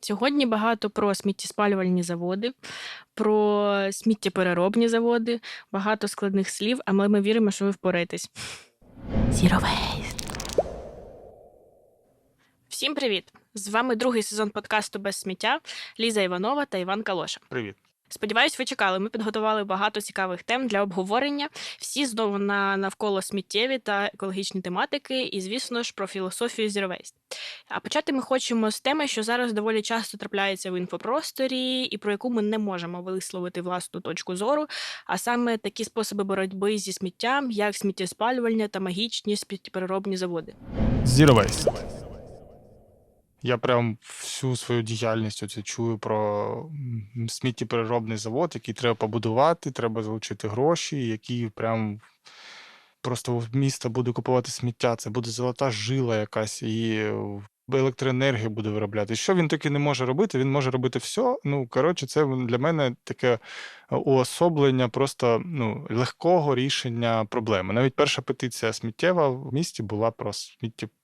Сьогодні багато про сміттєспалювальні заводи, про сміттєпереробні заводи, багато складних слів, але ми віримо, що ви впораєтесь. Zero Waste. Всім привіт! З вами другий сезон подкасту Без сміття Ліза Іванова та Іван Калоша. Привіт. Сподіваюсь, ви чекали. Ми підготували багато цікавих тем для обговорення. Всі знову на навколо сміттєві та екологічні тематики, і, звісно ж, про філософію Zero. А почати ми хочемо з теми, що зараз доволі часто трапляється в інфопросторі, і про яку ми не можемо висловити власну точку зору, а саме такі способи боротьби зі сміттям, як сміттєспалювання та магічні сміттєпереробні заводи. Zero. Я прям всю свою діяльність оце чую про сміттєпереробний завод, який треба побудувати, треба залучити гроші, який прям просто в місто буде купувати сміття. Це буде золота жила якась, і електроенергія буде виробляти. Що він таки не може робити? Він може робити все. Ну, коротше, це для мене таке уособлення просто ну, легкого рішення проблеми. Навіть перша петиція сміттєва в місті була про сміттєпереробний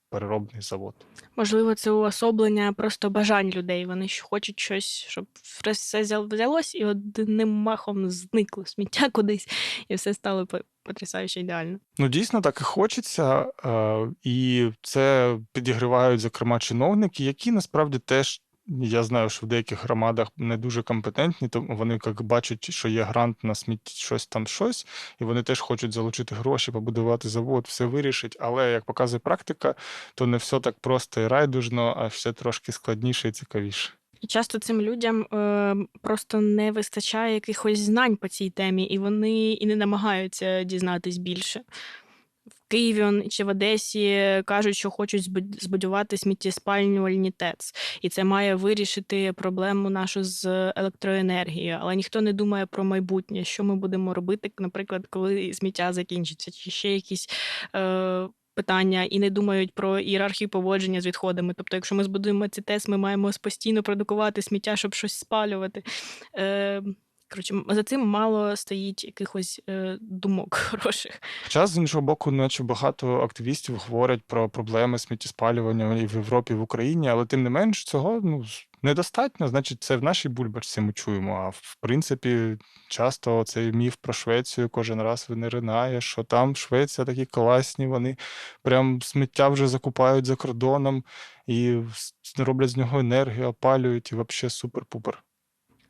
завод. Можливо, це уособлення просто бажань людей. Вони хочуть щось, щоб все взялось і одним махом зникло сміття кудись, і все стало по- потрясающе ідеально. Ну, дійсно, так і хочеться, е, і це підігривають, зокрема, чиновники, які насправді теж. Я знаю, що в деяких громадах не дуже компетентні, тому вони як бачать, що є грант на смітті щось там щось, і вони теж хочуть залучити гроші, побудувати завод, все вирішить. Але як показує практика, то не все так просто і райдужно, а все трошки складніше і цікавіше. І часто цим людям е, просто не вистачає якихось знань по цій темі, і вони і не намагаються дізнатись більше. Києві чи в Одесі кажуть, що хочуть збуд- збудувати сміттєспалювальні ТЕЦ, і це має вирішити проблему нашу з електроенергією. Але ніхто не думає про майбутнє, що ми будемо робити, наприклад, коли сміття закінчиться, чи ще якісь. Е, Питання і не думають про ієрархію поводження з відходами. Тобто, якщо ми збудуємо ці ТЕС, ми маємо постійно продукувати сміття, щоб щось спалювати. Е, коротше, за цим мало стоїть якихось е, думок хороших. Хоча, з іншого боку, наче багато активістів говорять про проблеми сміттєспалювання і в Європі, і в Україні, але тим не менш цього ну, недостатньо. Значить, це в нашій бульбашці ми чуємо. А в принципі, часто цей міф про Швецію кожен раз виниринає, що там Швеція такі класні, вони прям сміття вже закупають за кордоном і роблять з нього енергію, опалюють, і взагалі супер-пупер.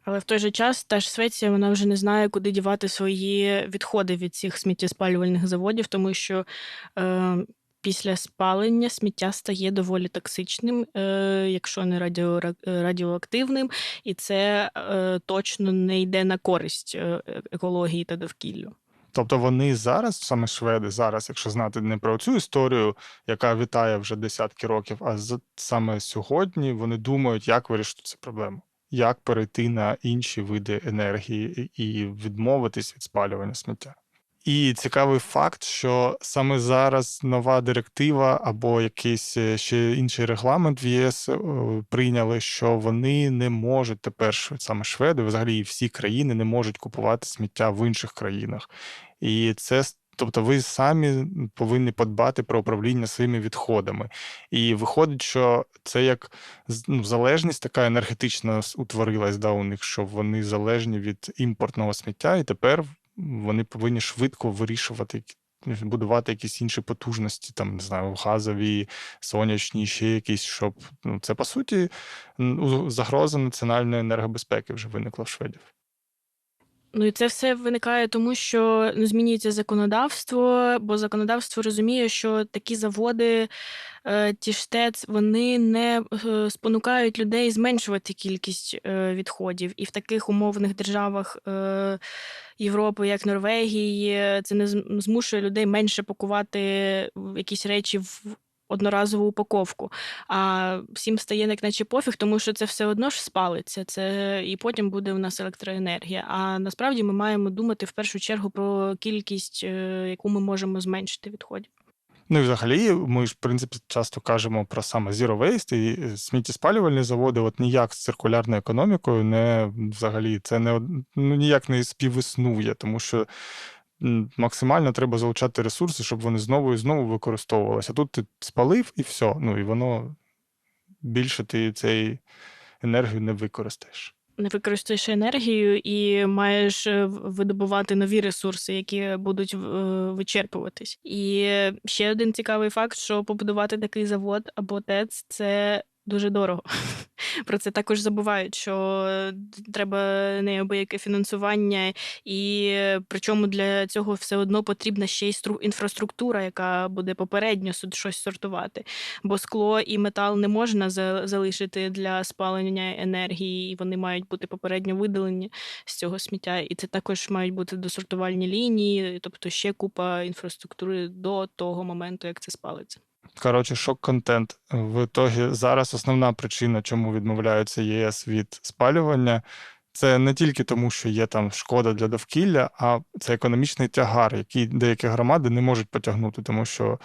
Але в той же час та ж Швеція вона вже не знає, куди дівати свої відходи від цих сміттєспалювальних заводів, тому що е, після спалення сміття стає доволі токсичним, е, якщо не радіо, радіоактивним, і це е, точно не йде на користь е, екології та довкіллю. Тобто вони зараз, саме шведи, зараз, якщо знати не про цю історію, яка вітає вже десятки років, а саме сьогодні вони думають, як вирішити цю проблему, як перейти на інші види енергії і відмовитись від спалювання сміття. І цікавий факт, що саме зараз нова директива або якийсь е, ще інший регламент в ЄС е, прийняли, що вони не можуть тепер саме шведи, взагалі всі країни не можуть купувати сміття в інших країнах. І це тобто ви самі повинні подбати про управління своїми відходами. І виходить, що це як ну, залежність така енергетична утворилась да, у них, що вони залежні від імпортного сміття, і тепер вони повинні швидко вирішувати. Будувати якісь інші потужності, там не знаю, газові, сонячні, ще якісь, щоб ну це по суті загроза національної енергобезпеки вже виникла в шведів. Ну і це все виникає тому, що ну, змінюється законодавство, бо законодавство розуміє, що такі заводи, е, ті ж вони не е, спонукають людей зменшувати кількість е, відходів. І в таких умовних державах Європи, як Норвегії, це не змушує людей менше пакувати якісь речі в одноразову упаковку. А всім стає як наче пофіг, тому що це все одно ж спалиться. Це і потім буде у нас електроенергія. А насправді ми маємо думати в першу чергу про кількість, е, яку ми можемо зменшити відходів. Ну і взагалі, ми ж, в принципі, часто кажемо про саме Zero Waste і е, сміттєспалювальні заводи, от ніяк з циркулярною економікою не взагалі це не ну, ніяк не співіснує, тому що максимально треба залучати ресурси, щоб вони знову і знову використовувалися. Тут ти спалив і все. Ну і воно більше ти цей енергію не використаєш. Не використаєш енергію і маєш е, видобувати нові ресурси, які будуть е, вичерпуватись. І ще один цікавий факт, що побудувати такий завод або ТЕЦ це дуже дорого. Про це також забувають, що е, треба неабияке фінансування, і е, причому для цього все одно потрібна ще й стру- інфраструктура, яка буде попередньо щось сортувати. Бо скло і метал не можна за- залишити для спалення енергії, і вони мають бути попередньо видалені з цього сміття. І це також мають бути досортувальні лінії, тобто ще купа інфраструктури до того моменту, як це спалиться. Коротше, шок-контент. В ітогі зараз основна причина, чому відмовляються ЄС від спалювання, це не тільки тому, що є там шкода для довкілля, а це економічний тягар, який деякі громади не можуть потягнути, тому що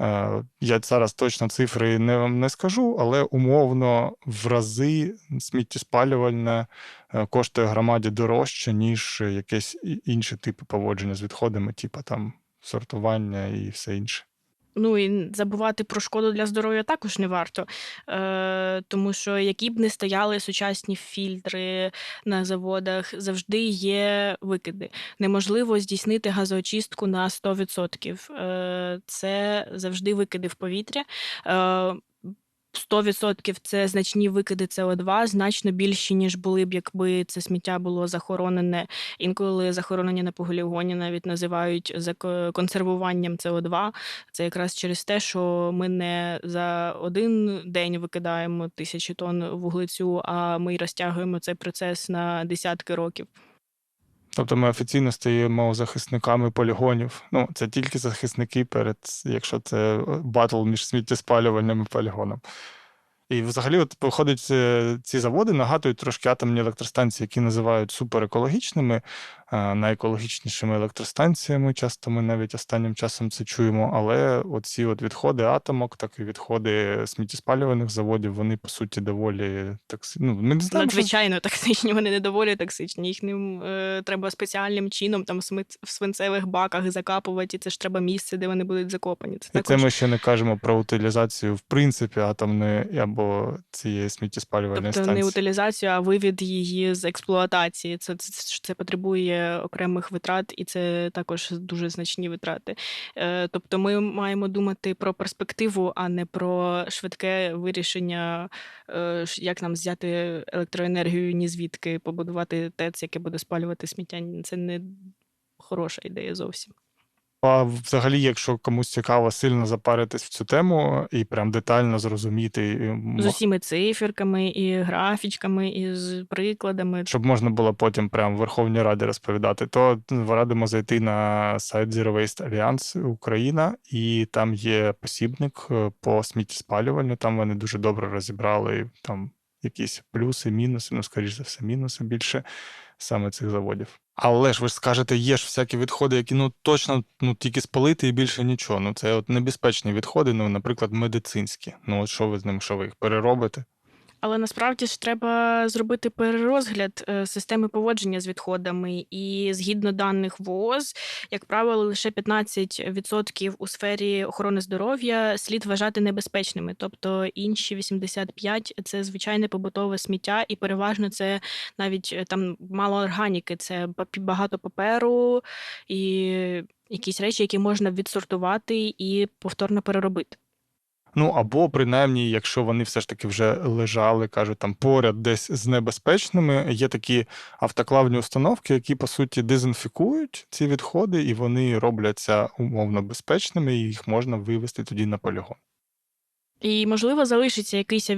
е, я зараз точно цифри не вам не скажу, але умовно в рази сміттєспалювальне е, коштує громаді дорожче, ніж якісь і- інші типи поводження з відходами, типу там сортування і все інше. Ну і забувати про шкоду для здоров'я також не варто, е, тому що які б не стояли сучасні фільтри на заводах, завжди є викиди. Неможливо здійснити газоочистку на 100%. Е, це завжди викиди в повітря. Е, 100% це значні викиди СО2, значно більші, ніж були б, якби це сміття було захоронене. Інколи захоронення на полігоні навіть називають консервуванням СО2. Це якраз через те, що ми не за один день викидаємо тисячі тонн вуглецю, а ми розтягуємо цей процес на десятки років. Тобто ми офіційно стаємо захисниками полігонів. Ну, це тільки захисники перед, якщо це батл між сміттєспалювальним і полігоном. І взагалі, от виходить, е, ці заводи нагадують трошки атомні електростанції, які називають суперекологічними, е, найекологічнішими електростанціями. Часто ми навіть останнім часом це чуємо. Але оці от відходи атомок, так і відходи сміттєспалювальних заводів, вони по суті доволі токсичні. Ну, ми не знаємо, що токсичні, вони не доволі токсичні. Їх ним е, треба спеціальним чином там в свинцевих баках закапувати. і Це ж треба місце, де вони будуть закопані. Це І це ми ще не кажемо про утилізацію в принципі атомної або цієї сміттєспалювальної Тобто не утилізацію, а вивід її з експлуатації. Це, це, це потребує окремих витрат, і це також дуже значні витрати. Е, тобто ми маємо думати про перспективу, а не про швидке вирішення, е, як нам взяти електроенергію ні звідки, побудувати ТЕЦ, яке буде спалювати сміття. Це не хороша ідея зовсім. А взагалі, якщо комусь цікаво сильно запаритись в цю тему і прям детально зрозуміти, З усіми циферками, і графічками, і з прикладами. щоб можна було потім прям в Верховній Раді розповідати, то радимо зайти на сайт Zero Waste Alliance Україна, і там є посібник е, по сміттєспалюванню. Там вони дуже добре розібрали там якісь плюси, мінуси, ну, скоріш за все, мінуси більше саме цих заводів. Але ж ви ж скажете, є ж всякі відходи, які ну точно ну тільки спалити і більше нічого. Ну це от небезпечні відходи, ну, наприклад, медицинські. Ну от що ви з ним, що ви їх переробите? Але насправді ж треба зробити перерозгляд е, системи поводження з відходами. І згідно даних ВООЗ, як правило, лише 15% у сфері охорони здоров'я слід вважати небезпечними. Тобто інші 85% – це звичайне побутове сміття, і переважно це навіть е, там мало органіки, це багато паперу і якісь речі, які можна відсортувати і повторно переробити. Ну або принаймні, якщо вони все ж таки вже лежали, кажуть, там поряд десь з небезпечними, є такі автоклавні установки, які по суті дезінфікують ці відходи, і вони робляться умовно безпечними, і їх можна вивести тоді на полігон. І, можливо, залишиться якийсь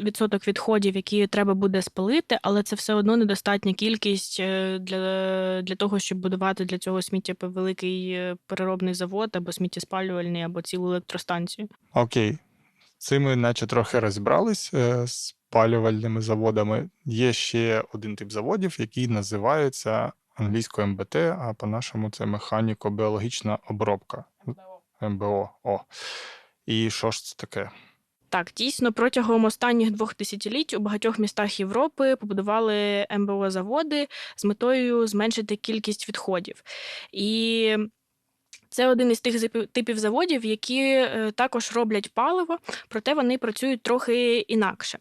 відсоток відходів, які треба буде спалити, але це все одно недостатня кількість е, для, для того, щоб будувати для цього сміття великий е, переробний завод або сміттєспалювальний, або цілу електростанцію. Окей, цим ми наче трохи розібрались е, з палювальними заводами. Є ще один тип заводів, який називається англійською МБТ, а по-нашому це механіко-біологічна обробка. МБО. О. І що ж це таке? Так, дійсно, протягом останніх двох десятиліть у багатьох містах Європи побудували МБО-заводи з метою зменшити кількість відходів. І Це один із тих типів заводів, які е, також роблять паливо, проте вони працюють трохи інакше.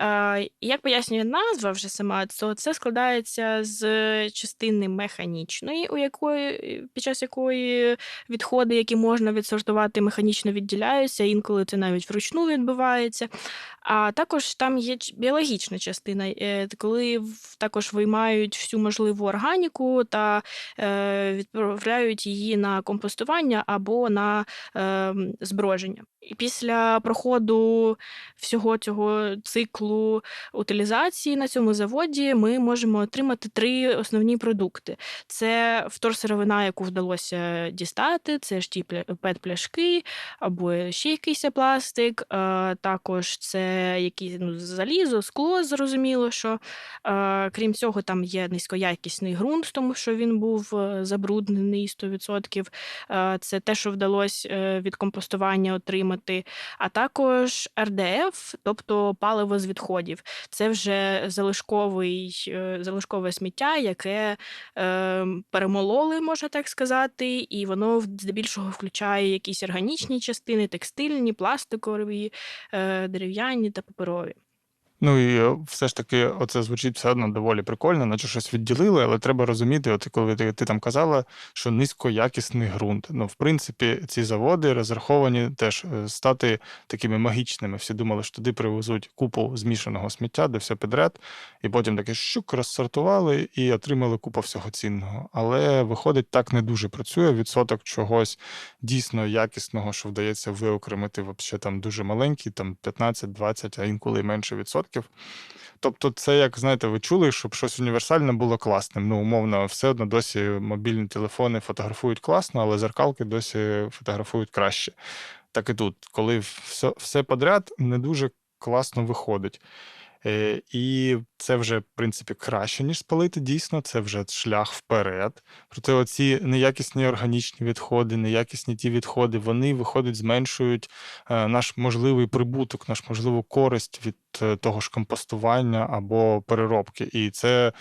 Е, Як пояснює назва вже сама, то це складається з частини механічної, у якої під час якої відходи, які можна відсортувати, механічно відділяються. Інколи це навіть вручну відбувається. А також там є біологічна частина, е, коли також виймають всю можливу органіку та відправляють її на компостування або на е, зброження. І після проходу всього цього циклу утилізації на цьому заводі ми можемо отримати три основні продукти: це вторсировина, яку вдалося дістати, це ж ті пля- пет-пляшки або ще якийсь пластик. е, Також це якісь ну, залізо, скло, зрозуміло, що е, крім цього, там є низькоякісний ґрунт, тому що він був е, забруднений 100%. Е, Це те, що вдалося е, від компостування отримати, а також РДФ, тобто паливо з відходів. Це вже залишковий, е, залишкове сміття, яке е, перемололи, можна так сказати, і воно здебільшого включає якісь органічні частини, текстильні, пластикові, дерев'яні та паперові. Ну і е, все ж таки, оце звучить все одно доволі прикольно, наче щось відділили, але треба розуміти, от коли ти, ти там казала, що низькоякісний ґрунт. Ну, в принципі, ці заводи розраховані теж е, стати такими магічними. Всі думали, що туди привезуть купу змішаного сміття, де все підряд, і потім таке щук розсортували і отримали купу всього цінного. Але виходить, так не дуже працює. Відсоток чогось дійсно якісного, що вдається виокремити, взагалі там дуже маленький, там 15-20, а інколи менше відсотків. Тобто, це як знаєте, ви чули, щоб щось універсальне було класним. Ну, умовно, все одно досі мобільні телефони фотографують класно, але зеркалки досі фотографують краще. Так і тут, коли все, все подряд, не дуже класно виходить. Е, І це вже, в принципі, краще, ніж спалити. Дійсно, це вже шлях вперед. Проте оці неякісні органічні відходи, неякісні ті відходи, вони виходить, зменшують е, наш можливий прибуток, наш можливу користь від е, того ж компостування або переробки. І це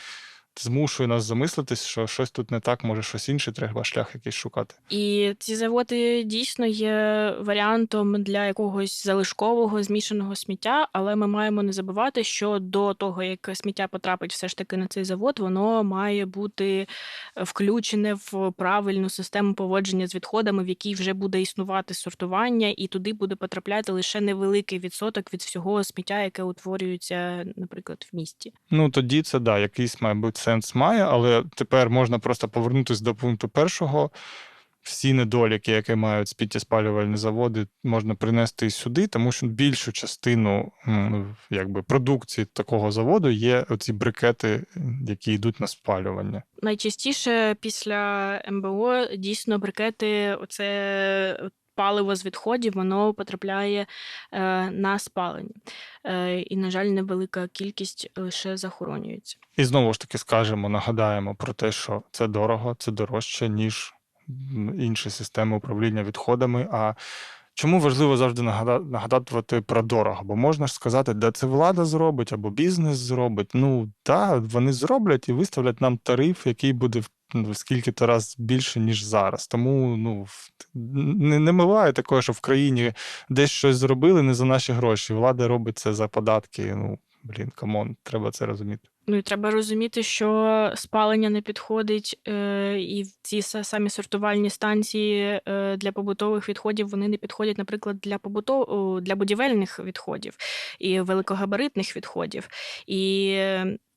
змушує нас замислитись, що щось тут не так, може щось інше, треба шлях якийсь шукати. І ці заводи дійсно є варіантом для якогось залишкового змішаного сміття, але ми маємо не забувати, що до того, як сміття потрапить все ж таки на цей завод, воно має бути включене в правильну систему поводження з відходами, в якій вже буде існувати сортування, і туди буде потрапляти лише невеликий відсоток від всього сміття, яке утворюється, наприклад, в місті. Ну тоді це да, якийсь, мабуть, сенс має, але тепер можна просто повернутися до пункту першого. Всі недоліки, які мають сміттєспалювальні заводи, можна принести сюди, тому що більшу частину якби, продукції такого заводу є оці брикети, які йдуть на спалювання. Найчастіше після МБО дійсно брикети, оце паливо з відходів, воно потрапляє е, на спалення. Е, і, на жаль, невелика кількість лише захоронюється. І знову ж таки скажемо, нагадаємо про те, що це дорого, це дорожче, ніж інші системи управління відходами. А чому важливо завжди нагада- нагадувати про дорого? Бо можна ж сказати, де це влада зробить або бізнес зробить. Ну так, вони зроблять і виставлять нам тариф, який буде в ну, скільки-то раз більше, ніж зараз. Тому ну не, не буває такого, що в країні десь щось зробили не за наші гроші. Влада робить це за податки. Ну блін, камон, треба це розуміти. Ну і треба розуміти, що спалення не підходить, е, і ці самі сортувальні станції е, для побутових відходів вони не підходять, наприклад, для побутов... для будівельних відходів і великогабаритних відходів. І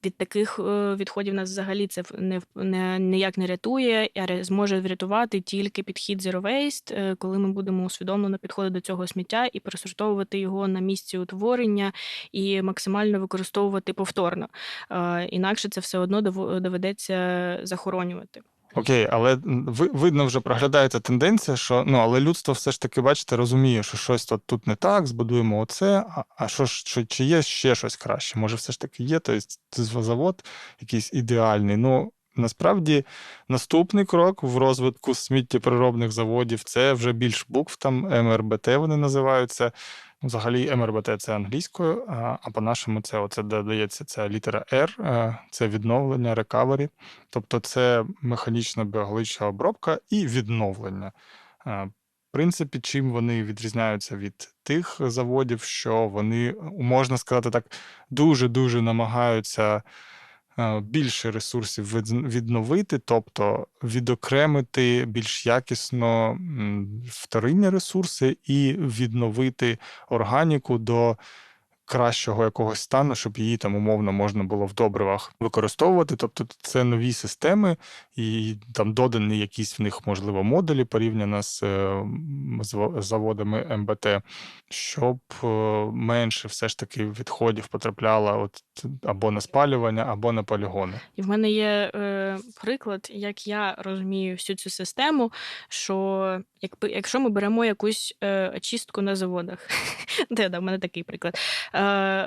від таких е, відходів нас взагалі це не, не ніяк не рятує, а зможе врятувати тільки підхід Zero Waste, е, коли ми будемо усвідомлено підходити до цього сміття і просортовувати його на місці утворення і максимально використовувати повторно. Е, Інакше це все одно доведеться захоронювати. Окей, але ви, видно, вже проглядається тенденція, що ну, але людство все ж таки, бачите, розуміє, що щось тут, тут не так, збудуємо оце. А, а що що, чи є ще щось краще? Може, все ж таки є, тобто завод якийсь ідеальний. Ну, Насправді, наступний крок в розвитку сміттєпереробних заводів це вже більш букв, там МРБТ вони називаються. Взагалі, МРБТ це англійською, а по-нашому це оце додається ця літера R, е, це відновлення, recovery. Тобто це механічна біологічна обробка і відновлення. Е, В принципі, чим вони відрізняються від тих заводів, що вони, можна сказати так, дуже-дуже намагаються більше ресурсів від- відновити, тобто відокремити більш якісно вторинні ресурси і відновити органіку до кращого якогось стану, щоб її там умовно можна було в добривах використовувати. Тобто це нові системи, і там додані якісь в них, можливо, модулі порівняно з е, зав- заводами МБТ, щоб е, менше все ж таки відходів потрапляло от або на спалювання, або на полігони. І в мене є е, приклад, як я розумію всю цю систему, що якби, якщо ми беремо якусь е, очистку на заводах, де да, в мене такий приклад, е,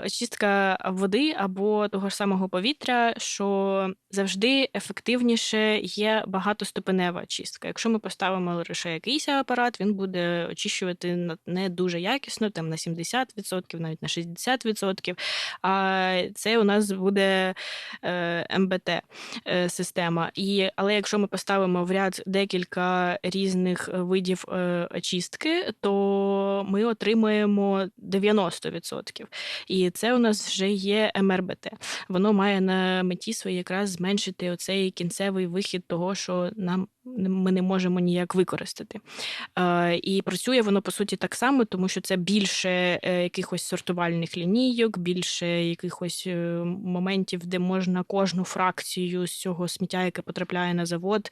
очистка води або того ж самого повітря, що завжди ефективніше є багатоступенева очистка. Якщо ми поставимо лише якийсь апарат, він буде очищувати не дуже якісно, там на 70%, навіть на 60%. А це у нас буде е, МБТ е, система. І, але якщо ми поставимо в ряд декілька різних е, видів е, очистки, то ми отримаємо 90%. І це у нас вже є МРБТ. Воно має на меті своїй якраз зменшити оцей кінцевий вихід того, що нам ми не можемо ніяк використати. Е, і працює воно по суті так само, тому що це більше е, якихось сортувальних лінійок, більше якихось е, моментів, де можна кожну фракцію з цього сміття, яке потрапляє на завод,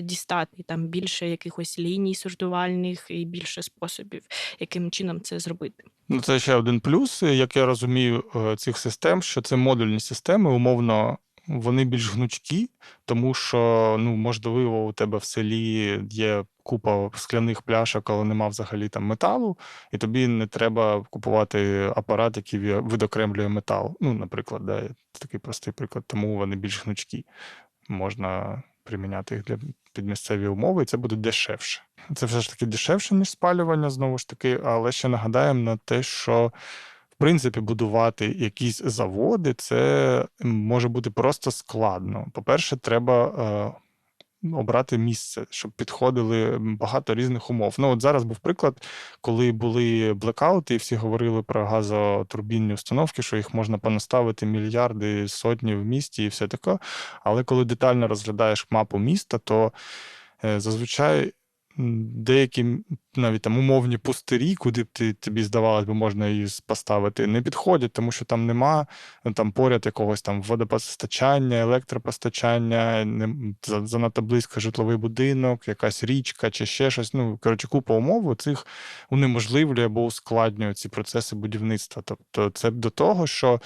дістати. Там більше якихось ліній сортувальних і більше способів, яким чином це зробити. Ну, це ще один плюс, як я розумію, е, цих систем, що це модульні системи, умовно, вони більш гнучкі, тому що, ну, можливо, у тебе в селі є купа скляних пляшок, але нема взагалі там металу, і тобі не треба купувати апарат, який видокремлює метал. Ну, наприклад, да, такий простий приклад, тому вони більш гнучкі. Можна приміняти їх для під місцеві умови, і це буде дешевше. Це все ж таки дешевше, ніж спалювання, знову ж таки, але ще нагадаємо на те, що в принципі будувати якісь заводи це може бути просто складно. По-перше, треба е, обрати місце, щоб підходили багато різних умов. Ну, от зараз був приклад, коли були блекаути, і всі говорили про газотурбінні установки, що їх можна понаставити мільярди, сотні в місті і все таке. Але коли детально розглядаєш мапу міста, то е, зазвичай деякі навіть там умовні пустирі, куди б ти, тобі здавалось би, можна її поставити, не підходять, тому що там нема там поряд якогось там водопостачання, електропостачання, не, занадто близько житловий будинок, якась річка чи ще щось. Ну, коротше, купа умов цих унеможливлює або ускладнює ці процеси будівництва. Тобто, це до того, що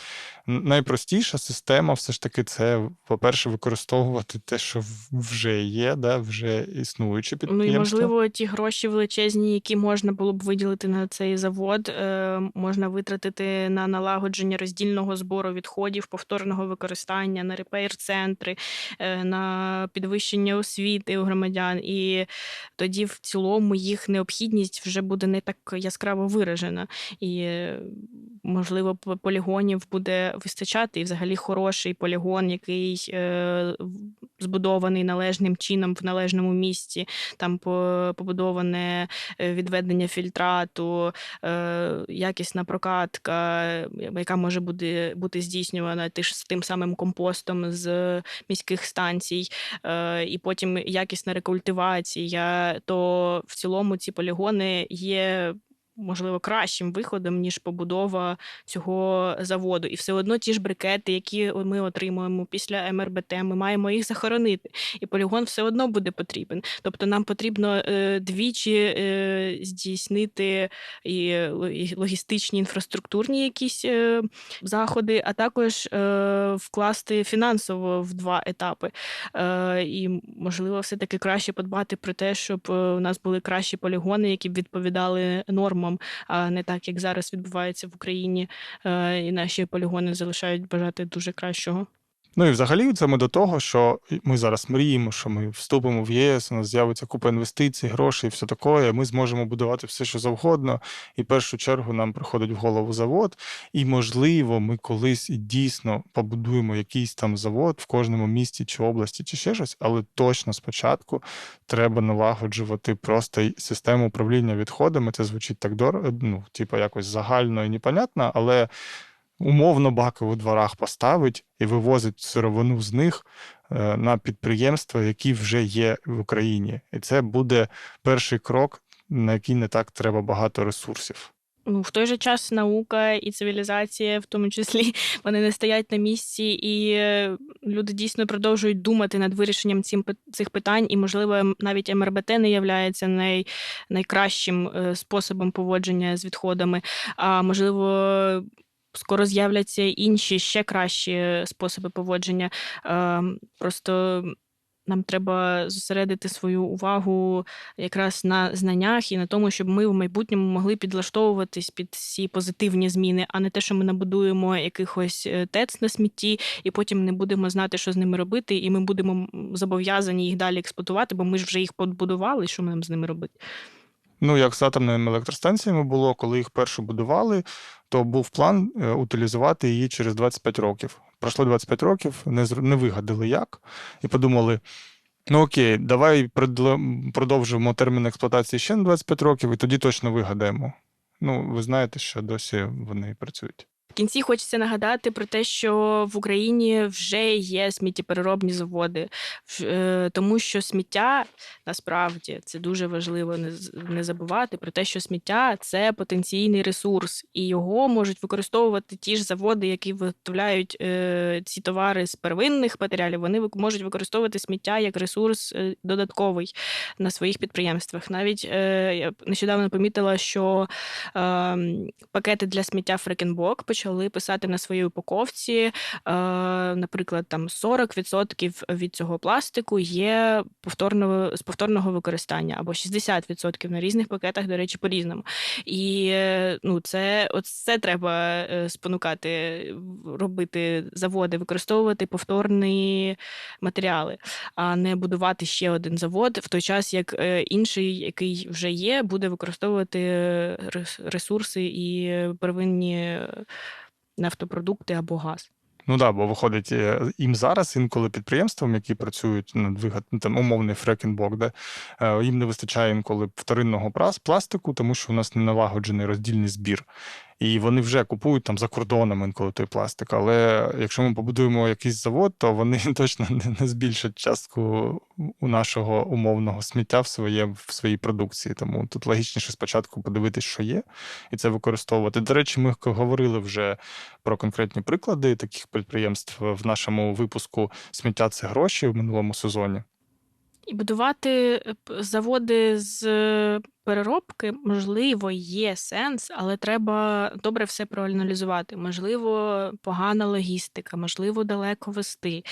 найпростіша система все ж таки це, по-перше, використовувати те, що вже є, да, вже існуючі Ну і можливо, ті гроші величезні, які можна було б виділити на цей завод, е, можна витратити на налагодження роздільного збору відходів, повторного використання, на репейр-центри, е, на підвищення освіти у громадян. І тоді в цілому їх необхідність вже буде не так яскраво виражена. І, е, можливо, полігонів буде вистачати, і взагалі хороший полігон, який збудований належним чином в належному місці, там побудоване е, відведення фільтрату, е, якісна прокатка, е, яка може бути, бути здійснювана з тим самим компостом з міських станцій, і потім якісна рекультивація, то в цілому ці полігони є. Можливо, кращим виходом, ніж побудова цього заводу. І все одно ті ж брикети, які ми отримуємо після МРБТ, ми маємо їх захоронити. І полігон все одно буде потрібен. Тобто нам потрібно е, двічі е, здійснити і, і логістичні інфраструктурні якісь е, заходи, а також е, вкласти фінансово в два етапи. Е, і, можливо, все-таки краще подбати про те, щоб е, у нас були кращі полігони, які б відповідали нормам, а не так, як зараз відбувається в Україні, е, і наші полігони залишають бажати дуже кращого. Ну і взагалі це ми до того, що ми зараз мріємо, що ми вступимо в ЄС, у нас з'явиться купа інвестицій, грошей, все таке. Ми зможемо будувати все, що завгодно. І в першу чергу нам приходить в голову завод. І, можливо, ми колись і дійсно побудуємо якийсь там завод в кожному місті чи області, чи ще щось, але точно спочатку треба налагоджувати просто систему управління відходами. Це звучить так дорого, ну, типу, якось загально і непонятно, але умовно баки у дворах поставить і вивозить сировину з них е, на підприємства, які вже є в Україні. І це буде перший крок, на який не так треба багато ресурсів. Ну, в той же час наука і цивілізація, в тому числі, вони не стоять на місці, і е, люди дійсно продовжують думати над вирішенням цим, цих питань, і, можливо, навіть МРБТ не являється най, найкращим е, способом поводження з відходами. А можливо, скоро з'являться інші ще кращі способи поводження. Е, Просто нам треба зосередити свою увагу якраз на знаннях і на тому, щоб ми в майбутньому могли підлаштовуватись під ці позитивні зміни, а не те, що ми набудуємо якихось е, ТЕЦ на смітті, і потім не будемо знати, що з ними робити, і ми будемо зобов'язані їх далі експлуатувати, бо ми ж вже їх побудували, що ми нам з ними робити. Ну, як з атомними електростанціями було, коли їх першу будували, то був план е, утилізувати її через 25 років. Пройшло 25 років, не, не вигадали як, і подумали: ну окей, давай продовжимо термін експлуатації ще на 25 років, і тоді точно вигадаємо. Ну, ви знаєте, що досі вони працюють. Кінці хочеться нагадати про те, що в Україні вже є сміттєпереробні заводи, е, тому що сміття насправді це дуже важливо не, забувати про те, що сміття це потенційний ресурс, і його можуть використовувати ті ж заводи, які виготовляють е, ці товари з первинних матеріалів. Вони можуть використовувати сміття як ресурс е, додатковий на своїх підприємствах. Навіть я нещодавно помітила, що ем, пакети для сміття Фрекенбок почали писати на своїй упаковці. Е, наприклад, там 40% від цього пластику є повторного, з повторного використання, або 60% на різних пакетах, до речі, по-різному. І е, ну, це, от це треба е, спонукати, робити заводи, використовувати повторні матеріали, а не будувати ще один завод в той час, як інший, який вже є, буде використовувати ресурси і первинні нафтопродукти або газ. Ну да, бо виходить, е, їм зараз інколи підприємствам, які працюють над вигад, ну, там умовний фрекінбок, де е, їм не вистачає інколи вторинного пластику, тому що у нас не налагоджений роздільний збір. І вони вже купують там за кордоном інколи той пластик. Але якщо ми побудуємо якийсь завод, то вони точно не, збільшать частку у нашого умовного сміття в своє в своїй продукції. Тому тут логічніше спочатку подивитись, що є, і це використовувати. До речі, ми говорили вже про конкретні приклади таких підприємств в нашому випуску Сміття це гроші в минулому сезоні. І будувати е, заводи з переробки, можливо, є сенс, але треба добре все проаналізувати. Можливо, погана логістика, можливо, далеко вести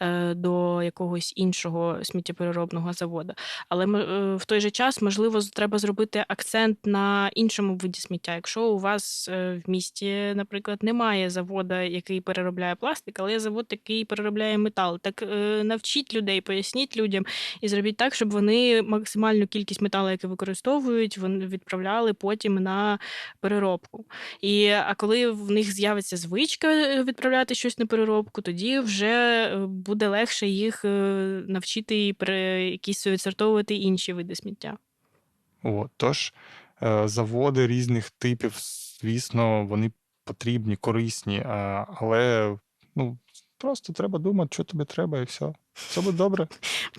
е, до якогось іншого сміттєпереробного заводу. Але е, в той же час, можливо, треба зробити акцент на іншому виді сміття. Якщо у вас е, в місті, наприклад, немає заводу, який переробляє пластик, але є завод, який переробляє метал, так навчіть людей, поясніть людям і зробіть так, щоб вони максимальну кількість металу, який використовують, вони відправляли потім на переробку. І а коли в них з'явиться звичка е, відправляти щось на переробку, тоді вже е, буде легше їх е, навчити і якісь відсортовувати інші види сміття. От, тож заводи різних типів, звісно, вони потрібні, корисні, але ну, просто треба думати, що тобі треба, і все. Все буде добре.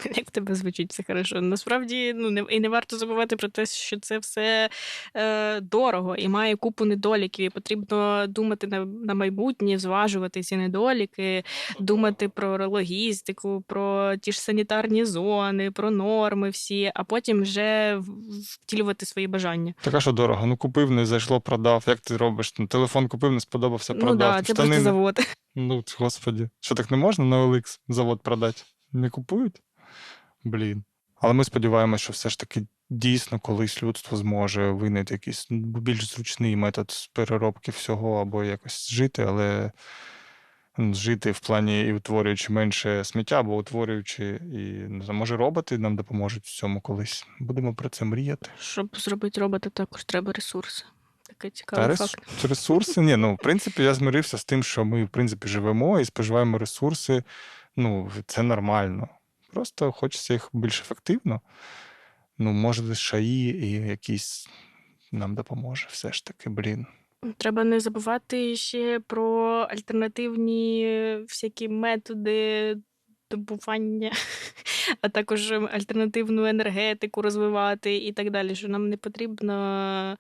Як тебе звучить все хорошо. Насправді, ну не і не варто забувати про те, що це все е, дорого і має купу недоліків. І потрібно думати на, на майбутнє, зважувати ці недоліки, думати про логістику, про ті ж санітарні зони, про норми всі, а потім вже втілювати свої бажання. Така що дорого. Ну купив, не зайшло, продав. Як ти робиш? Ну, телефон купив, не сподобався, ну продав. да, це просто завод. Ну, господі, що так не можна на OLX завод продати? Не купують? Блін. Але ми сподіваємося, що все ж таки дійсно колись людство зможе винайти якийсь ну, більш зручний метод переробки всього або якось жити, але жити в плані і утворюючи менше сміття, або утворюючи, і може роботи нам допоможуть в цьому колись. Будемо про це мріяти. Щоб зробити робота, також треба ресурси. Такий Та цікавий рес... ресурси, ні, ну в принципі, я змирився з тим, що ми в принципі живемо і споживаємо ресурси. Ну, це нормально. Просто хочеться їх більш ефективно. Ну, може, ШАІ і якісь нам допоможе. Все ж таки, блін. Треба не забувати ще про альтернативні всякі методи добування, а також альтернативну енергетику розвивати і так далі. Що нам не потрібна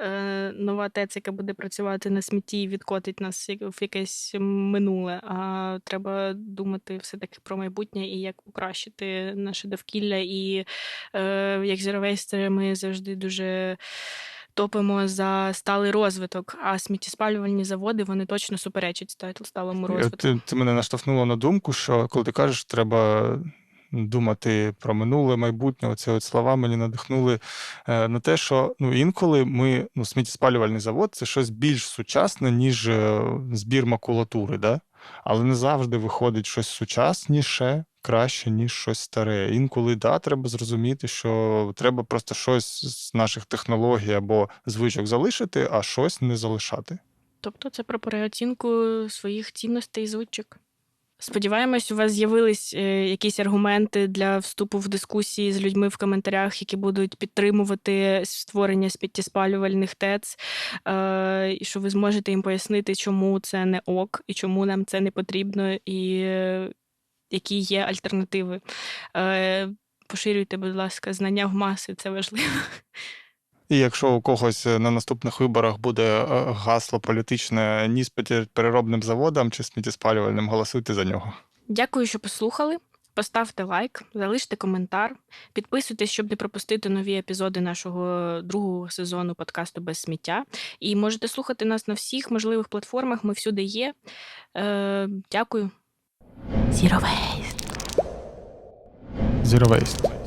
е, нова ТЕЦ, яка буде працювати на смітті і відкотить нас в якесь минуле. А треба думати все-таки про майбутнє і як покращити наше довкілля. І е, як Zero ми завжди дуже топимо за сталий розвиток, а сміттєспалювальні заводи вони точно суперечать сталому розвитку. Ти, ти мене наштовхнуло на думку, що коли ти кажеш, треба думати про минуле, майбутнє, оці от слова мені надихнули е, на те, що ну, інколи ми, ну, сміттєспалювальний завод це щось більш сучасне, ніж е, збір макулатури, да? але не завжди виходить щось сучасніше, краще, ніж щось старе. Інколи да, треба зрозуміти, що треба просто щось з наших технологій або звичок залишити, а щось не залишати. Тобто це про переоцінку своїх цінностей і звичок. Сподіваємось, у вас з'явились е, якісь аргументи для вступу в дискусії з людьми в коментарях, які будуть підтримувати створення сміттєспалювальних ТЕЦ, е, і що ви зможете їм пояснити, чому це не ок, і чому нам це не потрібно, і е, які є альтернативи. Е, Поширюйте, будь ласка, знання в маси, це важливо. І якщо у когось е, на наступних виборах буде е, гасло політичне ні з переробним заводом чи сміттєспалювальним, голосуйте за нього. Дякую, що послухали. Поставте лайк, залиште коментар, підписуйтесь, щоб не пропустити нові епізоди нашого другого сезону подкасту без сміття. І можете слухати нас на всіх можливих платформах. Ми всюди є. Е, дякую. Zero Waste. Zero Waste.